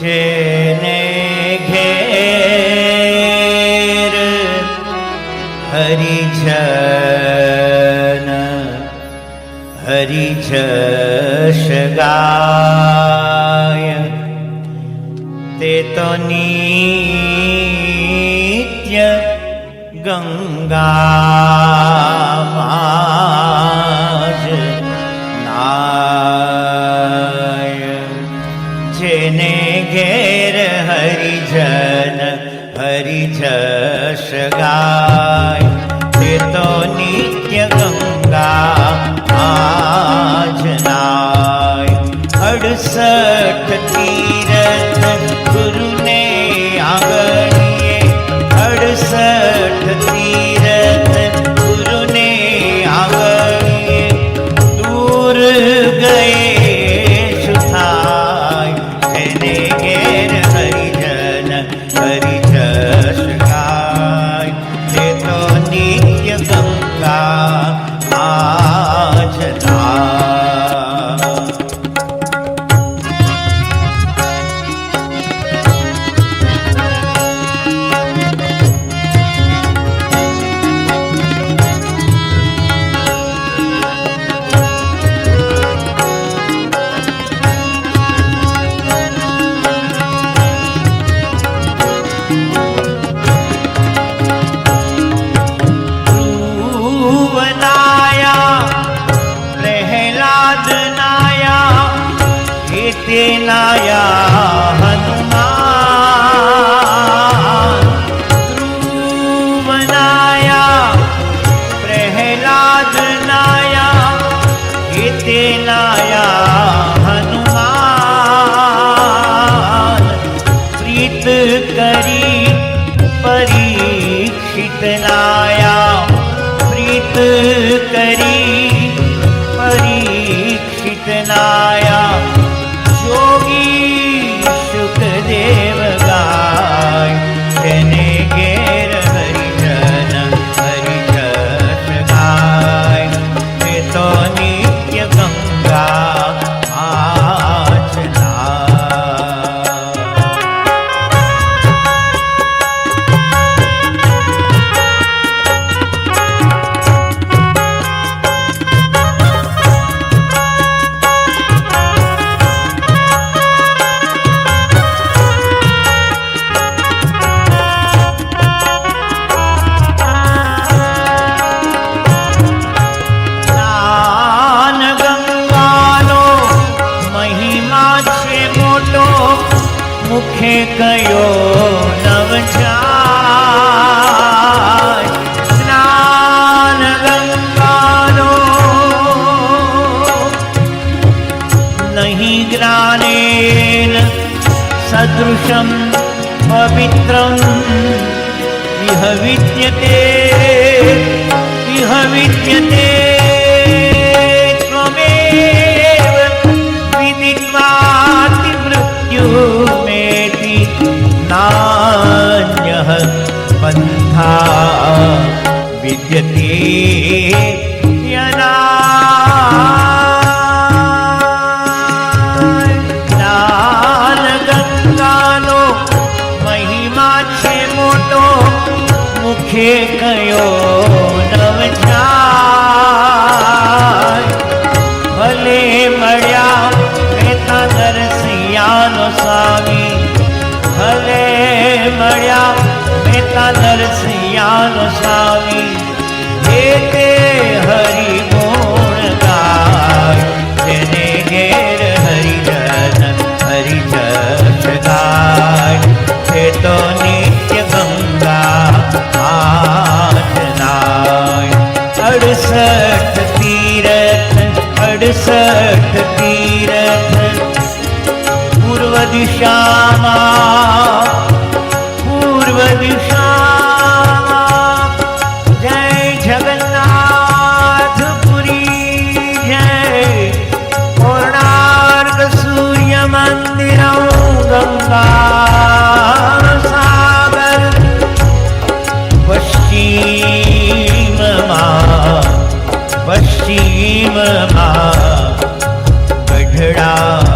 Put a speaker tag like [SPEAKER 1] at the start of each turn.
[SPEAKER 1] જેને ઘેર હરિજન હરિજશ ગાય. તે તો નિત્ય ગંગામાં નિત્ય ગંગા આજનાય અડસઠ તીરથ तेनाया हनुमान। ध्रुवनाया प्रहलादनाया हितेनाया मुखे कयो नवचार स्नान गंगारो नहीं ग्रानेन सदृशं पवित्रं। इह विद्यते इह विद्यते। સ્વામી હે તે હરિ ગુણ ગાય જેને ઘેર હરિજન હરિજસ ગાય તે તો નિત્ય ગંગા અડસઠ તીરથ પૂર્વ દિશામાં Yeah.